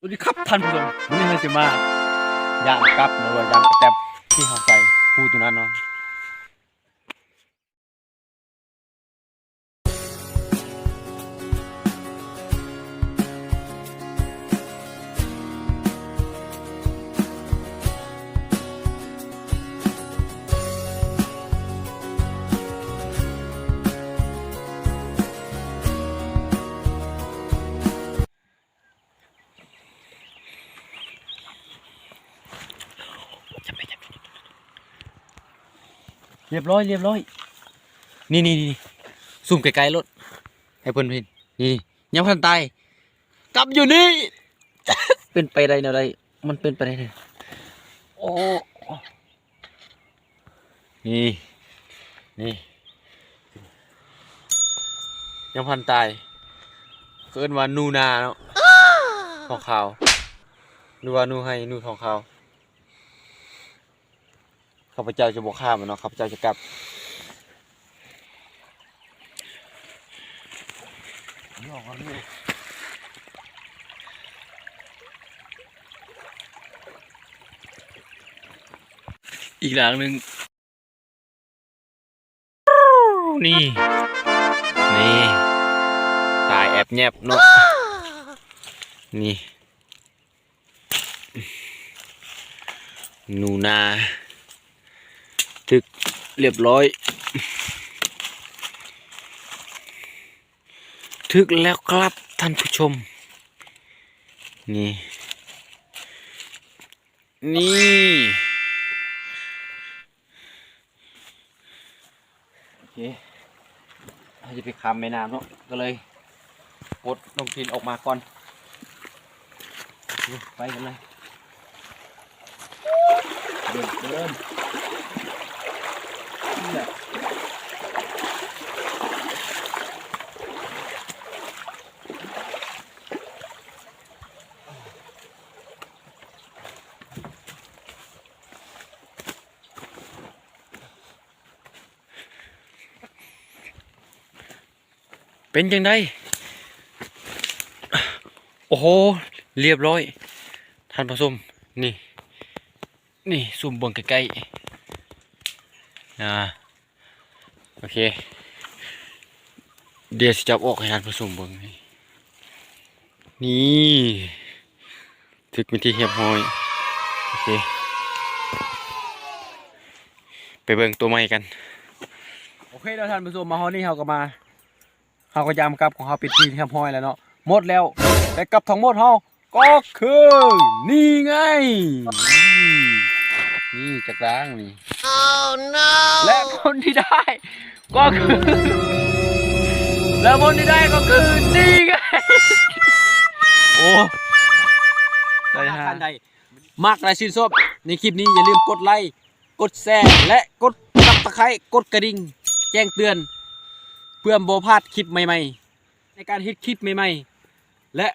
สวัสดีครับท่านผู้ชมวันนี้เราจะมาย่างกับหรือว่าย่างกระแตบที่เขาใส่ปูตัวนั้นเนาะ เรียบร้อยเรียบร้อย นี่นี่นี่ซุ่มไกลๆรถให้เพิ่นเห็นนี่ยังพันตายกลับอยู่นี่ เป็นไปได้แนวใดมันเป็นไปได้เลยโอ้นี่นี่ยังพันตายเกินว่านูนาเนาะทองขาวนูว่านูให้นูทองขาว ข้าพเจ้าจะบอกข้ามมันเนาะข้าพเจ้าจะกลับอีกหลังหนึ่งนี่ นี่ ตายแอบแยบเนาะนี่ นูนา เรียบร้อยทึกแล้วครับท่านผู้ชม นี่ นี่โอเคเราจะไปคำแม่น้ำเนาะก็เลยปลดลงทินออกมาก่อน ไปกันเลยเดินเดิน เป็นยังไงโอ้โห เรียบร้อยท่านผู้ชมนี่ นี่ซูมเบิ่งใกล้ๆอ่าโอเค เดี๋ยวสิจับออกให้ท่านผู้ชมเบิ่งนี่ นี่ถึกเป็นที่เรียบร้อย โอเค ไปเบิ่งตัวใหม่กัน โอเคแล้วท่านผู้ชมมาฮอดนี่เฮาก็มาเฮาก็ยามกับของเฮาปิดทีเรียบร้อยแล้วเนาะหมดแล้ว แต่กับทั้งหมดเฮาก็คือนี่ไง นี่นี่จักรางนี่ Oh no! และคนที่ได้ ก็คือ และคนที่ได้ก็คือนี่ไง โอ้ได้ฮะมากแลชื่นชอบในคลิปนี้อย่าลืมกดไลค์กดแชร์และกดตับตะไคร้กดกระดิ่งแจ้งเตือน เพื่อบ่พลาดคลิปใหม่ๆ ในการฮิตคลิปใหม่ๆ และ